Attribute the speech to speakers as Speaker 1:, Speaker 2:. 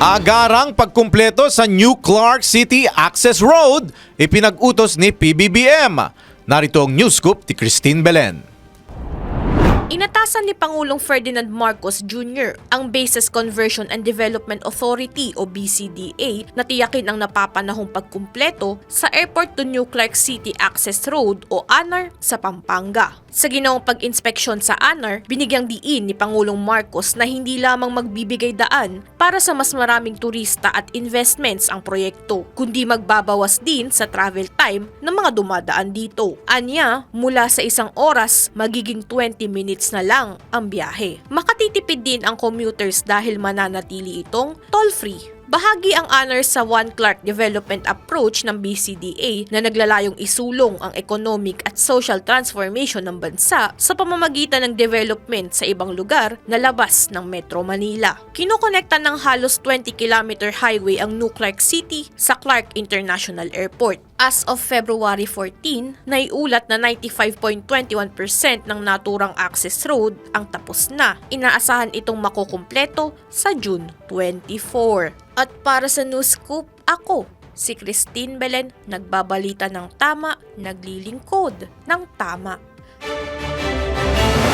Speaker 1: Agarang pagkumpleto sa New Clark City Access Road, ipinag-utos ni PBBM. Narito ang news scoop ni Christine Belen.
Speaker 2: Inatasan ni Pangulong Ferdinand Marcos Jr. ang Bases Conversion and Development Authority o BCDA na tiyakin ang napapanahong pagkumpleto sa Airport to New Clark City Access Road o ANAR sa Pampanga. Sa ginawang pag-inspeksyon sa ANAR, binigyang diin ni Pangulong Marcos na hindi lamang magbibigay daan para sa mas maraming turista at investments ang proyekto, kundi magbabawas din sa travel time ng mga dumadaan dito. Anya, mula sa isang oras, magiging 20 minutes na lang ang biyahe. Makatitipid din ang commuters dahil mananatili itong toll-free. Bahagi ang honor sa One Clark Development Approach ng BCDA na naglalayong isulong ang economic at social transformation ng bansa sa pamamagitan ng development sa ibang lugar na labas ng Metro Manila. Kinokonekta ng halos 20-kilometer highway ang New Clark City sa Clark International Airport. As of February 14, naiulat na 95.21% ng naturang access road ang tapos na. Inaasahan itong makukumpleto sa June 24. At para sa News Scoop, ako, si Christine Belen, nagbabalita ng tama, naglilingkod ng tama.